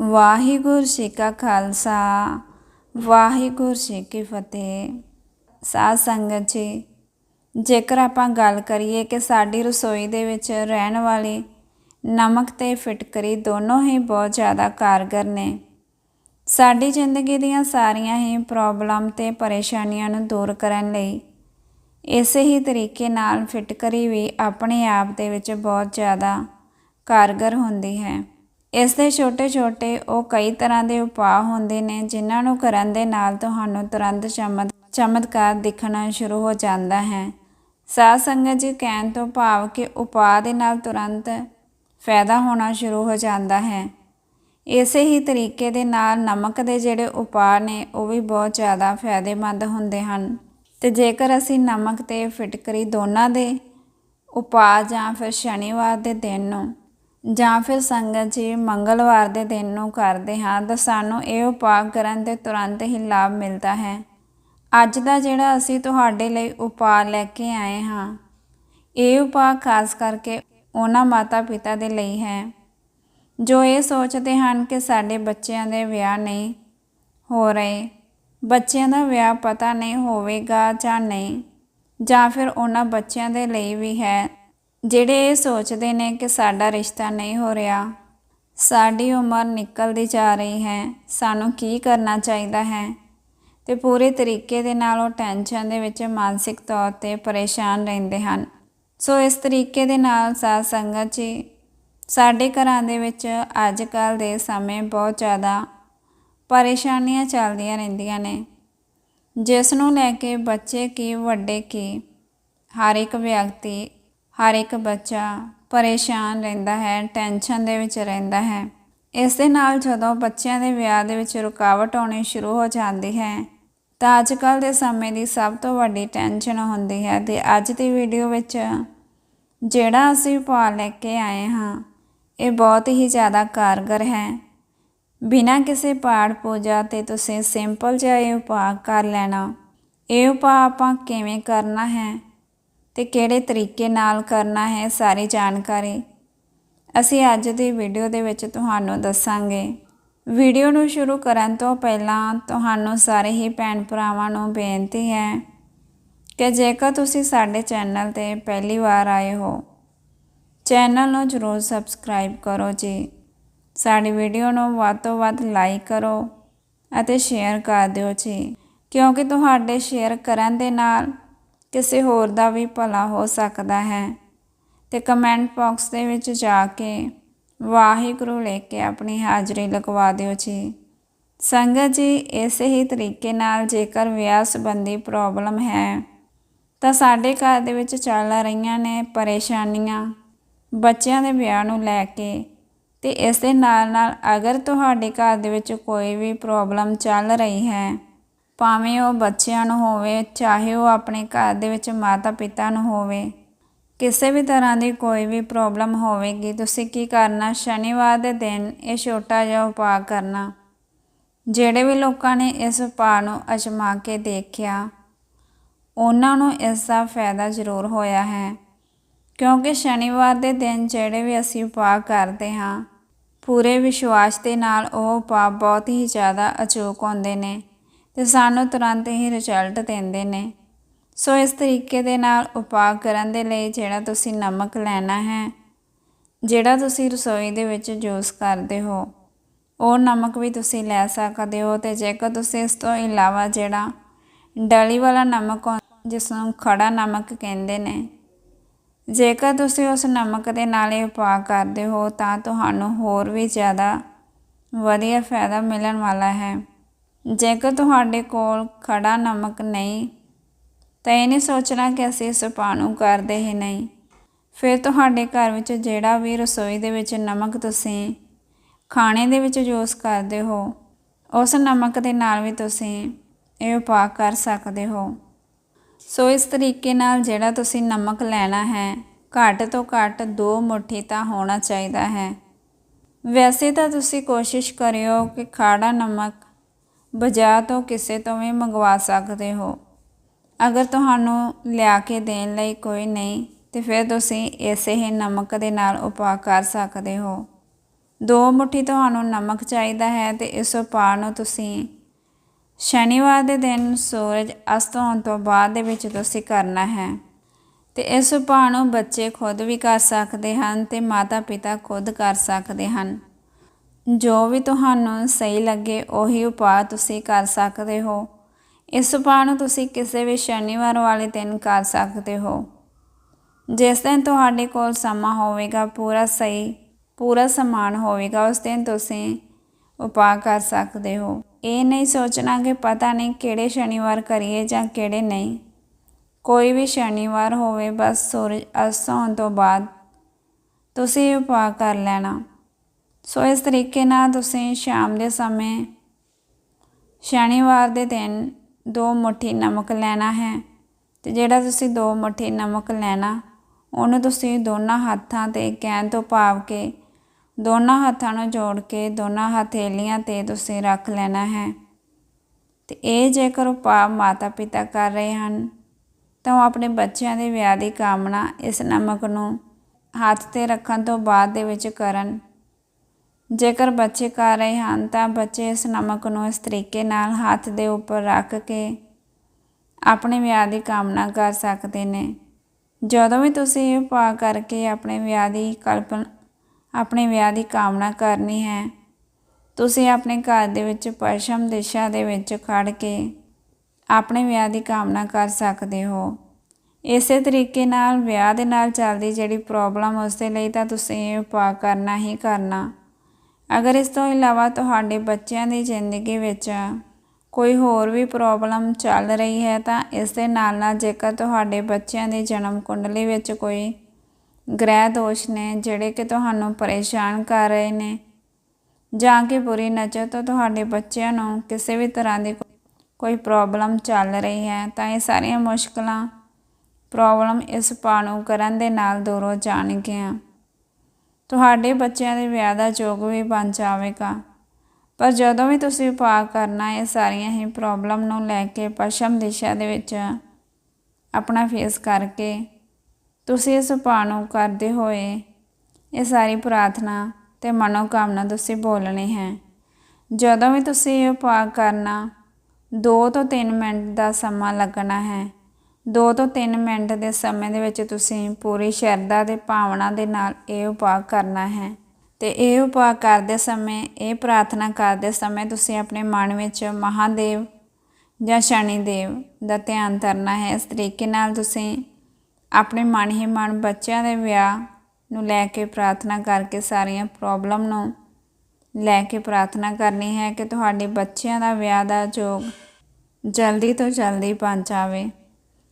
ਵਾਹਿਗੁਰੂ ਜੀ ਕਾ ਖਾਲਸਾ, ਵਾਹਿਗੁਰੂ ਜੀ ਕੀ ਫਤਿਹ। ਸਾਧ ਸੰਗਤ ਜੀ, ਜੇਕਰ ਆਪਾਂ ਗੱਲ ਕਰੀਏ ਕਿ ਸਾਡੀ ਰਸੋਈ ਦੇ ਵਿੱਚ ਰਹਿਣ ਵਾਲੀ ਨਮਕ ਤੇ ਫਿਟਕਰੀ ਦੋਨੋਂ ਹੀ ਬਹੁਤ ਜ਼ਿਆਦਾ ਕਾਰਗਰ ਨੇ। ਸਾਡੀ ਜ਼ਿੰਦਗੀ ਦੀਆਂ ਸਾਰੀਆਂ ਹੀ ਪ੍ਰੋਬਲਮ ਤੇ ਪਰੇਸ਼ਾਨੀਆਂ ਨੂੰ ਦੂਰ ਕਰਨ ਲਈ ਇਸੇ ਹੀ ਤਰੀਕੇ ਨਾਲ ਫਿਟਕਰੀ ਵੀ ਆਪਣੇ ਆਪ ਦੇ ਵਿੱਚ ਬਹੁਤ ਜ਼ਿਆਦਾ ਕਾਰਗਰ ਹੁੰਦੀ ਹੈ। ਇਸ ਦੇ ਛੋਟੇ-ਛੋਟੇ ਉਹ ਕਈ ਤਰ੍ਹਾਂ ਦੇ ਉਪਾਅ ਹੁੰਦੇ ਨੇ, ਜਿਨ੍ਹਾਂ ਨੂੰ ਕਰਨ ਦੇ ਨਾਲ ਤੁਹਾਨੂੰ ਤੁਰੰਤ ਚਮਤ, ਚਮਤਕਾਰ ਦਿਖਣਾ ਸ਼ੁਰੂ ਹੋ ਜਾਂਦਾ ਹੈ। ਸਾਧ ਸੰਗਤ ਜੀ ਕਹਿਣ ਤੋਂ ਭਾਵ ਕਿ ਉਪਾਅ ਦੇ ਨਾਲ ਤੁਰੰਤ ਫਾਇਦਾ ਹੋਣਾ ਸ਼ੁਰੂ ਹੋ ਜਾਂਦਾ ਹੈ। ਇਸੇ ਹੀ ਤਰੀਕੇ ਦੇ ਨਾਲ ਨਮਕ ਦੇ ਜਿਹੜੇ ਉਪਾਅ ਨੇ, ਉਹ ਵੀ ਬਹੁਤ ਜ਼ਿਆਦਾ ਫਾਇਦੇਮੰਦ ਹੁੰਦੇ ਹਨ। ਤੇ ਜੇਕਰ ਅਸੀਂ ਨਮਕ ਤੇ ਫਿਟਕਰੀ ਦੋਨਾਂ ਦੇ ਉਪਾਅ ਜਾਂ ਫਿਰ ਸ਼ਨੀਵਾਰ ਦੇ ਦਿਨ ਨੂੰ ਜਾਂ ਫਿਰ ਸੰਗਤ ਜੀ ਮੰਗਲਵਾਰ ਦੇ ਦਿਨ ਨੂੰ ਕਰਦੇ ਹਾਂ ਤਾਂ ਸਾਨੂੰ ਇਹ ਉਪਾਅ ਕਰਨ ਤੇ ਤੁਰੰਤ ਹੀ ਲਾਭ ਮਿਲਦਾ ਹੈ। ਅੱਜ ਦਾ ਜਿਹੜਾ ਅਸੀਂ ਤੁਹਾਡੇ ਲਈ ਉਪਾਅ ਲੈ ਕੇ ਆਏ ਹਾਂ, ਇਹ ਉਪਾਅ ਖਾਸ ਕਰਕੇ ਉਹਨਾਂ ਮਾਤਾ ਪਿਤਾ ਦੇ ਲਈ ਹੈ, ਜੋ ਇਹ ਸੋਚਦੇ ਹਨ ਕਿ ਸਾਡੇ ਬੱਚਿਆਂ ਦੇ ਵਿਆਹ ਨਹੀਂ ਹੋ ਰਹੇ, ਬੱਚਿਆਂ ਦਾ ਵਿਆਹ ਪਤਾ ਨਹੀਂ ਹੋਵੇਗਾ ਜਾਂ ਨਹੀਂ, ਜਾਂ ਫਿਰ ਉਹਨਾਂ ਬੱਚਿਆਂ ਦੇ ਲਈ ਵੀ ਹੈ। ਜਿਹੜੇ ਇਹ ਸੋਚਦੇ ਨੇ ਕਿ ਸਾਡਾ ਰਿਸ਼ਤਾ ਨਹੀਂ ਹੋ ਰਿਹਾ, ਸਾਡੀ ਉਮਰ ਨਿਕਲਦੀ ਜਾ ਰਹੀ ਹੈ, ਸਾਨੂੰ ਕੀ ਕਰਨਾ ਚਾਹੀਦਾ ਹੈ? ਤੇ ਪੂਰੇ ਤਰੀਕੇ ਦੇ ਨਾਲ ਉਹ ਟੈਨਸ਼ਨ ਦੇ ਵਿੱਚ ਮਾਨਸਿਕ ਤੌਰ ਤੇ ਪਰੇਸ਼ਾਨ ਰਹਿੰਦੇ ਹਨ। ਸੋ ਇਸ ਤਰੀਕੇ ਦੇ ਨਾਲ ਸਾਧ ਸੰਗਤ ਜੀ, ਸਾਡੇ ਘਰਾਂ ਦੇ ਵਿੱਚ ਅੱਜ ਕੱਲ ਦੇ ਸਮੇਂ ਬਹੁਤ ਜ਼ਿਆਦਾ ਪਰੇਸ਼ਾਨੀਆਂ ਚੱਲਦੀਆਂ ਰਹਿੰਦੀਆਂ ਨੇ। ਜਿਸ ਨੂੰ ਲੈ ਕੇ ਬੱਚੇ ਕੀ, ਵੱਡੇ ਕੀ, ਹਰ ਇੱਕ ਵਿਅਕਤੀ ਹਰ ਇੱਕ ਬੱਚਾ ਪਰੇਸ਼ਾਨ ਰਹਿੰਦਾ ਹੈ ਟੈਨਸ਼ਨ ਦੇ ਵਿੱਚ ਰਹਿੰਦਾ ਹੈ। ਇਸ ਦੇ ਨਾਲ ਜਦੋਂ ਬੱਚਿਆਂ ਦੇ ਵਿਆਹ ਦੇ ਵਿੱਚ ਰੁਕਾਵਟ ਆਉਣੀ ਸ਼ੁਰੂ ਹੋ ਜਾਂਦੀ ਹੈ, ਤਾਂ ਅੱਜ ਕੱਲ ਦੇ ਸਮੇਂ ਦੀ ਸਭ ਤੋਂ ਵੱਡੀ ਟੈਨਸ਼ਨ ਹੁੰਦੀ ਹੈ ਤੇ ਅੱਜ ਦੀ ਵੀਡੀਓ ਵਿੱਚ ਜਿਹੜਾ ਅਸੀਂ ਉਪਾਅ ਲੈ ਕੇ ਆਏ ਹਾਂ, ਇਹ ਬਹੁਤ ਹੀ ਜ਼ਿਆਦਾ ਕਾਰਗਰ ਹੈ। ਬਿਨਾਂ ਕਿਸੇ ਪਾਠ ਪੂਜਾ ਤੇ ਤੁਸੀਂ ਸਿੰਪਲ ਜਿਹਾ ਇਹ ਉਪਾਅ ਕਰ ਲੈਣਾ। ਇਹ ਉਪਾਅ ਆਪਾਂ ਕਿਵੇਂ ਕਰਨਾ ਹੈ ਤੇ ਕਿਹੜੇ ਤਰੀਕੇ ਨਾਲ ਕਰਨਾ ਹੈ ਸਾਰੀ ਜਾਣਕਾਰੀ ਅਸੀਂ ਅੱਜ ਦੀ ਵੀਡੀਓ ਦੇ ਵਿੱਚ ਤੁਹਾਨੂੰ ਦੱਸਾਂਗੇ। ਵੀਡੀਓ ਨੂੰ ਸ਼ੁਰੂ ਕਰਨ ਤੋਂ ਪਹਿਲਾਂ ਤੁਹਾਨੂੰ ਸਾਰੇ ਹੀ ਭੈਣ ਭਰਾਵਾਂ ਨੂੰ ਬੇਨਤੀ ਹੈ ਕਿ ਜੇਕਰ ਤੁਸੀਂ ਸਾਡੇ ਚੈਨਲ ਤੇ ਪਹਿਲੀ ਵਾਰ ਆਏ ਹੋ, ਚੈਨਲ ਨੂੰ ਜ਼ਰੂਰ ਸਬਸਕ੍ਰਾਈਬ ਕਰੋ ਜੀ। ਸਾਡੀ ਵੀਡੀਓ ਨੂੰ ਵੱਧ ਤੋਂ ਵੱਧ ਲਾਈਕ ਕਰੋ ਅਤੇ ਸ਼ੇਅਰ ਕਰ ਦਿਓ ਜੀ। ਕਿਉਂਕਿ ਤੁਹਾਡੇ ਸ਼ੇਅਰ ਕਰਨ ਦੇ ਨਾਲ ਕਿਸੇ ਹੋਰ ਦਾ ਵੀ ਭਲਾ ਹੋ ਸਕਦਾ ਹੈ। ਤੇ ਕਮੈਂਟ ਬਾਕਸ ਦੇ ਵਿੱਚ ਜਾ ਕੇ ਵਾਹਿਗੁਰੂ ਲੈ ਕੇ ਆਪਣੀ ਹਾਜ਼ਰੀ ਲਗਵਾ ਦਿਓ ਜੀ। ਸੰਗਤ ਜੀ, ਇਸੇ ਹੀ ਤਰੀਕੇ ਨਾਲ ਜੇਕਰ ਵਿਆਹ ਸੰਬੰਧੀ ਪ੍ਰੋਬਲਮ ਹੈ, ਤਾਂ ਸਾਡੇ ਘਰ ਦੇ ਵਿੱਚ ਚੱਲ ਰਹੀਆਂ ਨੇ ਪਰੇਸ਼ਾਨੀਆਂ ਬੱਚਿਆਂ ਦੇ ਵਿਆਹ ਨੂੰ ਲੈ ਕੇ। ਤੇ ਇਸ ਦੇ ਨਾਲ ਨਾਲ ਅਗਰ ਤੁਹਾਡੇ ਘਰ ਦੇ ਵਿੱਚ ਕੋਈ ਵੀ ਪ੍ਰੋਬਲਮ ਚੱਲ ਰਹੀ ਹੈ ਭਾਵੇਂ ਉਹ ਬੱਚਿਆਂ ਨੂੰ ਹੋਵੇ, ਚਾਹੇ ਉਹ ਆਪਣੇ ਘਰ ਦੇ ਵਿੱਚ ਮਾਤਾ ਪਿਤਾ ਨੂੰ ਹੋਵੇ, ਕਿਸੇ ਵੀ ਤਰ੍ਹਾਂ ਦੀ ਕੋਈ ਵੀ ਪ੍ਰੋਬਲਮ ਹੋਵੇਗੀ, ਤੁਸੀਂ ਕੀ ਕਰਨਾ? ਸ਼ਨੀਵਾਰ ਦੇ ਦਿਨ ਇਹ ਛੋਟਾ ਜਿਹਾ ਉਪਾਅ ਕਰਨਾ। ਜਿਹੜੇ ਵੀ ਲੋਕਾਂ ਨੇ ਇਸ ਉਪਾਅ ਨੂੰ ਅਜਮਾ ਕੇ ਦੇਖਿਆ, ਉਹਨਾਂ ਨੂੰ ਇਸ ਦਾ ਫਾਇਦਾ ਜ਼ਰੂਰ ਹੋਇਆ ਹੈ। ਕਿਉਂਕਿ ਸ਼ਨੀਵਾਰ ਦੇ ਦਿਨ ਜਿਹੜੇ ਵੀ ਅਸੀਂ ਉਪਾਅ ਕਰਦੇ ਹਾਂ, ਪੂਰੇ ਵਿਸ਼ਵਾਸ ਦੇ ਨਾਲ ਉਹ ਉਪਾਅ ਬਹੁਤ ਹੀ ਜ਼ਿਆਦਾ ਅਚੂਕ ਹੁੰਦੇ ਨੇ। ਤੇ ਸਾਨੂੰ ਤੁਰੰਤ ਹੀ ਰਿਜ਼ਲਟ ਦਿੰਦੇ ਨੇ। ਸੋ ਇਸ ਤਰੀਕੇ ਦੇ ਨਾਲ ਉਪਾਅ ਕਰਨ ਦੇ ਲਈ ਜਿਹੜਾ ਤੁਸੀਂ ਨਮਕ ਲੈਣਾ ਹੈ, ਜਿਹੜਾ ਤੁਸੀਂ ਰਸੋਈ ਦੇ ਵਿੱਚ ਯੂਜ਼ ਕਰਦੇ ਹੋ, ਉਹ ਨਮਕ ਵੀ ਤੁਸੀਂ ਲੈ ਸਕਦੇ ਹੋ ਤੇ ਜੇਕਰ ਤੁਸੀਂ ਇਸ ਤੋਂ ਇਲਾਵਾ ਜਿਹੜਾ ਡਲੀ ਵਾਲਾ ਨਮਕ ਜਿਸ ਨੂੰ ਖੜਾ ਨਮਕ ਕਹਿੰਦੇ ਨੇ, ਜੇਕਰ ਤੁਸੀਂ ਉਸ ਨਮਕ ਦੇ ਨਾਲ ਇਹ ਉਪਾਅ ਕਰਦੇ ਹੋ ਤਾਂ ਤੁਹਾਨੂੰ ਹੋਰ ਵੀ ਜ਼ਿਆਦਾ ਵਧੀਆ ਫਾਇਦਾ ਮਿਲਣ ਵਾਲਾ ਹੈ। ਜੇਕਰ ਤੁਹਾਡੇ ਕੋਲ ਖੜਾ ਨਮਕ ਨਹੀਂ, ਤਾਂ ਇਹ ਨਹੀਂ ਸੋਚਣਾ ਕਿ ਅਸੀਂ ਇਸ ਉਪਾਅ ਨੂੰ ਕਰਦੇ ਹੀ ਨਹੀਂ। ਫਿਰ ਤੁਹਾਡੇ ਘਰ ਵਿੱਚ ਜਿਹੜਾ ਵੀ ਰਸੋਈ ਦੇ ਵਿੱਚ ਨਮਕ ਤੁਸੀਂ ਖਾਣੇ ਦੇ ਵਿੱਚ ਯੂਜ਼ ਕਰਦੇ ਹੋ, ਉਸ ਨਮਕ ਦੇ ਨਾਲ ਵੀ ਤੁਸੀਂ ਇਹ ਉਪਾਅ ਕਰ ਸਕਦੇ ਹੋ। ਸੋ ਇਸ ਤਰੀਕੇ ਨਾਲ ਜਿਹੜਾ ਤੁਸੀਂ ਨਮਕ ਲੈਣਾ ਹੈ, ਘੱਟ ਤੋਂ ਘੱਟ 2 ਮੁਠੀ ਤਾਂ ਹੋਣਾ ਚਾਹੀਦਾ ਹੈ। ਵੈਸੇ ਤਾਂ ਤੁਸੀਂ ਕੋਸ਼ਿਸ਼ ਕਰਿਓ ਕਿ ਖਾੜਾ ਨਮਕ ਬਾਜ਼ਾਰ ਤੋਂ ਕਿਸੇ ਤੋਂ ਵੀ ਮੰਗਵਾ ਸਕਦੇ ਹੋ। ਅਗਰ ਤੁਹਾਨੂੰ ਲਿਆ ਕੇ ਦੇਣ ਲਈ ਕੋਈ ਨਹੀਂ, ਤੇ ਫਿਰ ਤੁਸੀਂ ਇਸੇ ਹੀ ਨਮਕ ਦੇ ਨਾਲ ਉਪਾਅ ਕਰ ਸਕਦੇ ਹੋ। ਦੋ ਮੁੱਠੀ ਤੁਹਾਨੂੰ ਨਮਕ ਚਾਹੀਦਾ ਹੈ ਤੇ ਇਸ ਉਪਾਅ ਨੂੰ ਤੁਸੀਂ ਸ਼ਨੀਵਾਰ ਦੇ ਦਿਨ ਸੂਰਜ ਅਸਤ ਹੋਣ ਤੋਂ ਬਾਅਦ ਦੇ ਵਿੱਚ ਤੁਸੀਂ ਕਰਨਾ ਹੈ। ਤੇ ਇਸ ਉਪਾਅ ਨੂੰ ਬੱਚੇ ਖੁਦ ਵੀ ਕਰ ਸਕਦੇ ਹਨ ਤੇ ਮਾਤਾ ਪਿਤਾ ਖੁਦ ਕਰ ਸਕਦੇ ਹਨ। ਜੋ ਵੀ ਤੁਹਾਨੂੰ ਸਹੀ ਲੱਗੇ, ਉਹੀ ਉਪਾਅ ਤੁਸੀਂ ਕਰ ਸਕਦੇ ਹੋ। ਇਸ ਉਪਾਅ ਨੂੰ ਤੁਸੀਂ ਕਿਸੇ ਵੀ ਸ਼ਨੀਵਾਰ ਵਾਲੇ ਦਿਨ ਕਰ ਸਕਦੇ ਹੋ। ਜਿਸ ਦਿਨ ਤੁਹਾਡੇ ਕੋਲ ਸਮਾਂ ਹੋਵੇਗਾ, ਪੂਰਾ ਸਹੀ, ਪੂਰਾ ਸਮਾਨ ਹੋਵੇਗਾ, ਉਸ ਦਿਨ ਤੁਸੀਂ ਉਪਾਅ ਕਰ ਸਕਦੇ ਹੋ। ਇਹ ਨਹੀਂ ਸੋਚਣਾ ਕਿ ਪਤਾ ਨਹੀਂ ਕਿਹੜੇ ਸ਼ਨੀਵਾਰ ਕਰੀਏ ਜਾਂ ਕਿਹੜੇ ਨਹੀਂ। ਕੋਈ ਵੀ ਸ਼ਨੀਵਾਰ ਹੋਵੇ, ਬਸ ਸੂਰਜ ਅਸਤ ਹੋਣ ਤੋਂ ਬਾਅਦ ਤੁਸੀਂ ਉਪਾਅ ਕਰ ਲੈਣਾ। ਸੋ ਇਸ ਤਰੀਕੇ ਨਾਲ ਤੁਸੀਂ ਸ਼ਾਮ ਦੇ ਸਮੇਂ ਸ਼ਨੀਵਾਰ ਦੇ ਦਿਨ ਦੋ ਮੁੱਠੀ ਨਮਕ ਲੈਣਾ ਹੈ ਤੇ ਜਿਹੜਾ ਤੁਸੀਂ ਦੋ ਮੁੱਠੀ ਨਮਕ ਲੈਣਾ, ਉਹਨੂੰ ਤੁਸੀਂ ਦੋਨਾਂ ਹੱਥਾਂ ਤੇ ਕਹਿਣ ਤੋਂ ਭਾਵ ਕੇ ਦੋਨਾਂ ਹੱਥਾਂ ਨੂੰ ਜੋੜ ਕੇ ਦੋਨਾਂ ਹਥੇਲੀਆਂ ਤੇ ਤੁਸੀਂ ਰੱਖ ਲੈਣਾ ਹੈ। ਤੇ ਇਹ ਜੇਕਰ ਉਪਾਅ ਮਾਤਾ ਪਿਤਾ ਕਰ ਰਹੇ ਹਨ, ਤਾਂ ਉਹ ਆਪਣੇ ਬੱਚਿਆਂ ਦੇ ਵਿਆਹ ਦੀ ਕਾਮਨਾ ਇਸ ਨਮਕ ਨੂੰ ਹੱਥ ਤੇ ਰੱਖਣ ਤੋਂ ਬਾਅਦ ਦੇ ਵਿੱਚ ਕਰਨ। ਜੇਕਰ ਬੱਚੇ ਕਰ ਰਹੇ ਹਨ ਤਾਂ ਬੱਚੇ ਇਸ ਨਮਕ ਨੂੰ ਇਸ ਤਰੀਕੇ ਨਾਲ ਹੱਥ ਦੇ ਉੱਪਰ ਰੱਖ ਕੇ ਆਪਣੇ ਵਿਆਹ ਦੀ ਕਾਮਨਾ ਕਰ ਸਕਦੇ ਨੇ। ਜਦੋਂ ਵੀ ਤੁਸੀਂ ਇਹ ਉਪਾਅ ਕਰਕੇ ਆਪਣੇ ਵਿਆਹ ਦੀ ਕਲਪਨਾ, ਆਪਣੇ ਵਿਆਹ ਦੀ ਕਾਮਨਾ ਕਰਨੀ ਹੈ, ਤੁਸੀਂ ਆਪਣੇ ਘਰ ਦੇ ਵਿੱਚ ਪਸ਼ਚਮ ਦਿਸ਼ਾ ਦੇ ਵਿੱਚ ਖੜ ਕੇ ਆਪਣੇ ਵਿਆਹ ਦੀ ਕਾਮਨਾ ਕਰ ਸਕਦੇ ਹੋ। ਇਸੇ ਤਰੀਕੇ ਨਾਲ ਵਿਆਹ ਦੇ ਨਾਲ ਚੱਲਦੀ ਜਿਹੜੀ ਪ੍ਰੋਬਲਮ ਉਸ ਦੇ ਲਈ ਤਾਂ ਤੁਸੀਂ ਇਹ ਉਪਾਅ ਕਰਨਾ ਹੀ ਕਰਨਾ। ਅਗਰ ਇਸ ਤੋਂ ਇਲਾਵਾ ਤੁਹਾਡੇ ਬੱਚਿਆਂ ਦੀ ਜ਼ਿੰਦਗੀ ਵਿੱਚ ਕੋਈ ਹੋਰ ਵੀ ਪ੍ਰੋਬਲਮ ਚੱਲ ਰਹੀ ਹੈ ਤਾਂ ਇਸ ਦੇ ਨਾਲ ਨਾਲ ਜੇਕਰ ਤੁਹਾਡੇ ਬੱਚਿਆਂ ਦੀ ਜਨਮ ਕੁੰਡਲੀ ਵਿੱਚ ਕੋਈ ਗ੍ਰਹਿ ਦੋਸ਼ ਨੇ ਜਿਹੜੇ ਕਿ ਤੁਹਾਨੂੰ ਪਰੇਸ਼ਾਨ ਕਰ ਰਹੇ ਨੇ ਜਾਂ ਕਿ ਬੁਰੀ ਨਜ਼ਰ ਤੋਂ ਤੁਹਾਡੇ ਬੱਚਿਆਂ ਨੂੰ ਕਿਸੇ ਵੀ ਤਰ੍ਹਾਂ ਦੀ ਕੋਈ ਪ੍ਰੋਬਲਮ ਚੱਲ ਰਹੀ ਹੈ, ਤਾਂ ਇਹ ਸਾਰੀਆਂ ਮੁਸ਼ਕਲਾਂ ਪ੍ਰੋਬਲਮ ਇਸ ਪਾਣੂ ਕਰਨ ਦੇ ਨਾਲ ਦੂਰ ਹੋ ਜਾਣਗੀਆਂ। ਤੁਹਾਡੇ ਬੱਚਿਆਂ ਦੇ ਵਿਆਹ ਦਾ ਯੋਗ ਵੀ ਬਣ ਜਾਵੇਗਾ। ਪਰ ਜਦੋਂ ਵੀ ਤੁਸੀਂ ਉਪਾਅ ਕਰਨਾ, ਇਹ ਸਾਰੀਆਂ ਹੀ ਪ੍ਰੋਬਲਮ ਨੂੰ ਲੈ ਕੇ ਪਸ਼ਚਮ ਦਿਸ਼ਾ ਦੇ ਵਿੱਚ ਆਪਣਾ ਫੇਸ ਕਰਕੇ ਤੁਸੀਂ ਇਸ ਉਪਾਅ ਨੂੰ ਕਰਦੇ ਹੋਏ ਇਹ ਸਾਰੀ ਪ੍ਰਾਰਥਨਾ ਤੇ ਮਨੋਕਾਮਨਾ ਤੁਸੀਂ ਬੋਲਣੀ ਹੈ। ਜਦੋਂ ਵੀ ਤੁਸੀਂ ਇਹ ਉਪਾਅ ਕਰਨਾ 2 ਤੋਂ 3 ਮਿੰਟ ਦਾ ਸਮਾਂ ਲੱਗਣਾ ਹੈ। 2 ਤੋਂ 3 ਮਿੰਟ ਦੇ ਸਮੇਂ ਦੇ ਵਿੱਚ ਤੁਸੀਂ ਪੂਰੀ ਸ਼ਰਧਾ ਦੇ ਭਾਵਨਾ ਦੇ ਨਾਲ ਇਹ ਉਪਾਅ ਕਰਨਾ ਹੈ। ਤੇ ਇਹ ਉਪਾਅ ਕਰਦੇ ਸਮੇਂ, ਇਹ ਪ੍ਰਾਰਥਨਾ ਕਰਦੇ ਸਮੇਂ ਤੁਸੀਂ ਆਪਣੇ ਮਨ ਵਿੱਚ ਮਹਾਦੇਵ ਜਾਂ ਸ਼ਨੀ ਦੇਵ ਦਾ ਧਿਆਨ ਕਰਨਾ ਹੈ। ਇਸ ਤਰੀਕੇ ਨਾਲ ਤੁਸੀਂ ਆਪਣੇ ਮਨ ਹੀ ਮਨ ਬੱਚਿਆਂ ਦੇ ਵਿਆਹ ਨੂੰ ਲੈ ਕੇ ਪ੍ਰਾਰਥਨਾ ਕਰਕੇ ਸਾਰੀਆਂ ਪ੍ਰੋਬਲਮ ਨੂੰ ਲੈ ਕੇ ਪ੍ਰਾਰਥਨਾ ਕਰਨੀ ਹੈ ਕਿ ਤੁਹਾਡੇ ਬੱਚਿਆਂ ਦਾ ਵਿਆਹ ਦਾ ਜੋਗ ਜਲਦੀ ਤੋਂ ਜਲਦੀ ਬਣ ਜਾਵੇ।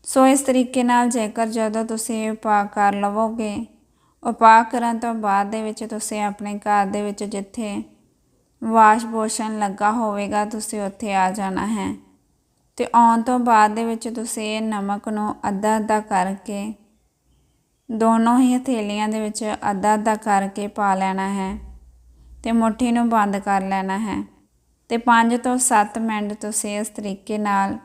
ਸੋ ਇਸ ਤਰੀਕੇ ਨਾਲ ਜੇਕਰ ਜਦੋਂ ਤੁਸੀਂ ਉਪਾਅ ਕਰ ਲਵੋਗੇ, ਉਪਾਅ ਕਰਨ ਤੋਂ ਬਾਅਦ ਦੇ ਵਿੱਚ ਤੁਸੀਂ ਆਪਣੇ ਘਰ ਦੇ ਵਿੱਚ ਜਿੱਥੇ ਵਾਸ਼ ਬੋਸ਼ਨ ਲੱਗਾ ਹੋਵੇਗਾ, ਤੁਸੀਂ ਉੱਥੇ ਆ ਜਾਣਾ ਹੈ। ਤੇ ਆਉਣ ਤੋਂ ਬਾਅਦ ਦੇ ਵਿੱਚ ਤੁਸੀਂ ਇਹ ਨਮਕ ਨੂੰ ਅੱਧਾ ਅੱਧਾ ਕਰਕੇ, ਦੋਨੋਂ ਹੀ ਹਥੇਲੀਆਂ ਦੇ ਵਿੱਚ ਅੱਧਾ ਅੱਧਾ ਕਰਕੇ ਪਾ ਲੈਣਾ ਹੈ ਤੇ ਮੁੱਠੀ ਨੂੰ ਬੰਦ ਕਰ ਲੈਣਾ ਹੈ। ਤੇ 5 ਤੋਂ 7 ਮਿੰਟ ਤੁਸੀਂ ਇਸ ਤਰੀਕੇ ਨਾਲ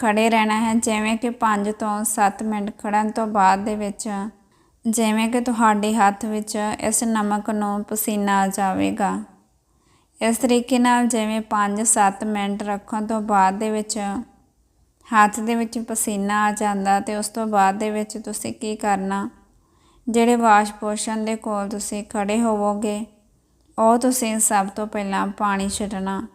ਖੜੇ ਰਹਿਣਾ ਹੈ, ਜਿਵੇਂ ਕਿ 5 ਤੋਂ 7 ਮਿੰਟ ਖੜਨ ਤੋਂ ਬਾਅਦ ਦੇ ਵਿੱਚ, ਜਿਵੇਂ ਕਿ ਤੁਹਾਡੇ ਹੱਥ ਵਿੱਚ ਇਸ ਨਮਕ ਨੂੰ ਪਸੀਨਾ ਆ ਜਾਵੇਗਾ। ਇਸ ਤਰੀਕੇ ਨਾਲ ਜਿਵੇਂ 5-7 ਮਿੰਟ ਰੱਖਣ ਤੋਂ ਬਾਅਦ ਦੇ ਵਿੱਚ ਹੱਥ ਦੇ ਵਿੱਚ ਪਸੀਨਾ ਆ ਜਾਂਦਾ ਤੇ ਉਸ ਤੋਂ ਬਾਅਦ ਦੇ ਵਿੱਚ ਤੁਸੀਂ ਕੀ ਕਰਨਾ? ਜਿਹੜੇ ਵਾਸ਼ ਪੋਸ਼ਨ ਦੇ ਕੋਲ ਤੁਸੀਂ ਖੜੇ ਹੋਵੋਗੇ, ਉਹ ਤੁਸੀਂ ਸਭ ਤੋਂ ਪਹਿਲਾਂ ਪਾਣੀ ਛੱਡਣਾ।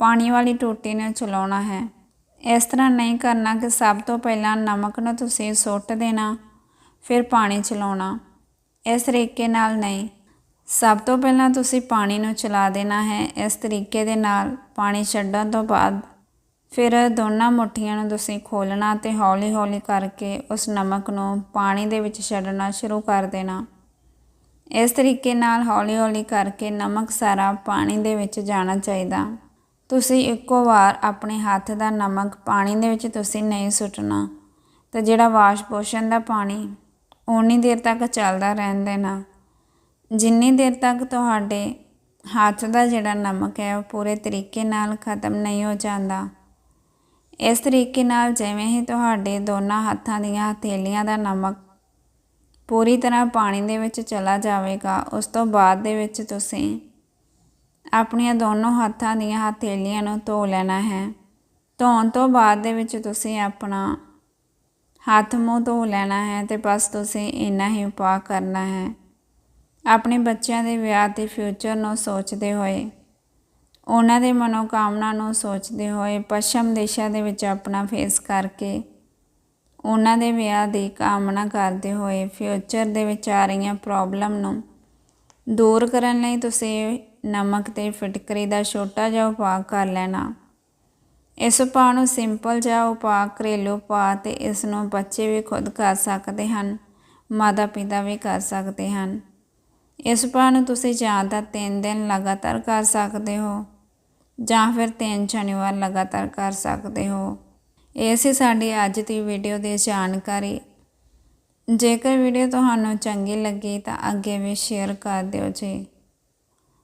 ਪਾਣੀ ਵਾਲੀ ਟੂਟੀ ਨੂੰ ਚਲਾਉਣਾ ਹੈ। ਇਸ ਤਰ੍ਹਾਂ ਨਹੀਂ ਕਰਨਾ ਕਿ ਸਭ ਤੋਂ ਪਹਿਲਾਂ ਨਮਕ ਨੂੰ ਤੁਸੀਂ ਸੁੱਟ ਦੇਣਾ, ਫਿਰ ਪਾਣੀ ਚਲਾਉਣਾ। ਇਸ ਤਰੀਕੇ ਨਾਲ ਨਹੀਂ। ਸਭ ਤੋਂ ਪਹਿਲਾਂ ਤੁਸੀਂ ਪਾਣੀ ਨੂੰ ਚਲਾ ਦੇਣਾ ਹੈ। ਇਸ ਤਰੀਕੇ ਦੇ ਨਾਲ ਪਾਣੀ ਛੱਡਣ ਤੋਂ ਬਾਅਦ ਫਿਰ ਦੋਨਾਂ ਮੁੱਠੀਆਂ ਨੂੰ ਤੁਸੀਂ ਖੋਲਣਾ ਤੇ ਹੌਲੀ-ਹੌਲੀ ਕਰਕੇ ਉਸ ਨਮਕ ਨੂੰ ਪਾਣੀ ਦੇ ਵਿੱਚ ਛੱਡਣਾ ਸ਼ੁਰੂ ਕਰ ਦੇਣਾ। ਇਸ ਤਰੀਕੇ ਨਾਲ ਹੌਲੀ-ਹੌਲੀ ਕਰਕੇ ਨਮਕ ਸਾਰਾ ਪਾਣੀ ਦੇ ਵਿੱਚ ਜਾਣਾ ਚਾਹੀਦਾ। ਤੁਸੀਂ ਇੱਕੋ ਵਾਰ ਆਪਣੇ ਹੱਥ ਦਾ ਨਮਕ ਪਾਣੀ ਦੇ ਵਿੱਚ ਤੁਸੀਂ ਨਹੀਂ ਸੁੱਟਣਾ ਤੇ ਜਿਹੜਾ ਵਾਸ਼ ਪੋਸ਼ਨ ਦਾ ਪਾਣੀ ਉਨੀ ਦੇਰ ਤੱਕ ਚੱਲਦਾ ਰਹਿਣ ਦੇਣਾ। ਜਿੰਨੀ ਦੇਰ ਤੱਕ ਤੁਹਾਡੇ ਹੱਥ ਦਾ ਜਿਹੜਾ ਨਮਕ ਹੈ, ਉਹ ਪੂਰੇ ਤਰੀਕੇ ਨਾਲ ਖਤਮ ਨਹੀਂ ਹੋ ਜਾਂਦਾ। ਇਸ ਤਰੀਕੇ ਨਾਲ ਜਿਵੇਂ ਹੀ ਤੁਹਾਡੇ ਦੋਨਾਂ ਹੱਥਾਂ ਦੀਆਂ ਹਥੇਲੀਆਂ ਦਾ ਨਮਕ ਪੂਰੀ ਤਰ੍ਹਾਂ ਪਾਣੀ ਦੇ ਵਿੱਚ ਚਲਾ ਜਾਵੇਗਾ, ਉਸ ਤੋਂ ਬਾਅਦ ਦੇ ਵਿੱਚ ਤੁਸੀਂ ਆਪਣੀਆਂ ਦੋਨੋਂ ਹੱਥਾਂ ਦੀਆਂ ਹਥੇਲੀਆਂ ਨੂੰ ਧੋ ਲੈਣਾ ਹੈ। ਧੋਣ ਤੋਂ ਬਾਅਦ ਦੇ ਵਿੱਚ ਤੁਸੀਂ ਆਪਣਾ ਹੱਥ ਮੂੰਹ ਧੋ ਲੈਣਾ ਹੈ ਤੇ ਬਸ ਤੁਸੀਂ ਇੰਨਾ ਹੀ ਉਪਾਅ ਕਰਨਾ ਹੈ। ਆਪਣੇ ਬੱਚਿਆਂ ਦੇ ਵਿਆਹ ਤੇ ਫਿਊਚਰ ਨੂੰ ਸੋਚਦੇ ਹੋਏ, ਉਹਨਾਂ ਦੇ ਮਨੋਕਾਮਨਾ ਨੂੰ ਸੋਚਦੇ ਹੋਏ, ਪੱਛਮ ਦਿਸ਼ਾ ਦੇ ਵਿੱਚ ਆਪਣਾ ਫੇਸ ਕਰਕੇ ਉਹਨਾਂ ਦੇ ਵਿਆਹ ਦੀ ਕਾਮਨਾ ਕਰਦੇ ਹੋਏ, ਫਿਊਚਰ ਦੇ ਵਿੱਚ ਆ ਰਹੀਆਂ ਪ੍ਰੋਬਲਮ ਨੂੰ ਦੂਰ ਕਰਨ ਲਈ ਤੁਸੀਂ ਨਮਕ ਤੇ ਫਿਟਕਰੀ ਦਾ ਛੋਟਾ ਜਿਹਾ ਉਪਾਅ ਕਰ ਲੈਣਾ। ਇਸ ਉਪਾਅ ਨੂੰ ਸਿੰਪਲ ਜਿਹਾ ਉਪਾਅ ਘਰੇਲੂ ਉਪਾਅ ਤੇ ਇਸ ਨੂੰ ਬੱਚੇ ਵੀ ਖੁਦ ਕਰ ਸਕਦੇ ਹਨ, ਮਾਤਾ ਪਿਤਾ ਵੀ ਕਰ ਸਕਦੇ ਹਨ। ਇਸ ਉਪਾਅ ਨੂੰ ਤੁਸੀਂ ਜਾਂ ਤਾਂ 3 ਦਿਨ ਲਗਾਤਾਰ ਕਰ ਸਕਦੇ ਹੋ, ਜਾਂ ਫਿਰ 3 ਸ਼ਨੀਵਾਰ ਲਗਾਤਾਰ ਕਰ ਸਕਦੇ ਹੋ। ਇਹ ਸੀ ਸਾਡੀ ਅੱਜ ਦੀ ਵੀਡੀਓ ਦੀ ਜਾਣਕਾਰੀ। ਜੇਕਰ ਵੀਡੀਓ ਤੁਹਾਨੂੰ ਚੰਗੀ ਲੱਗੀ ਤਾਂ ਅੱਗੇ ਵੀ ਸ਼ੇਅਰ ਕਰ ਦਿਓ ਜੀ।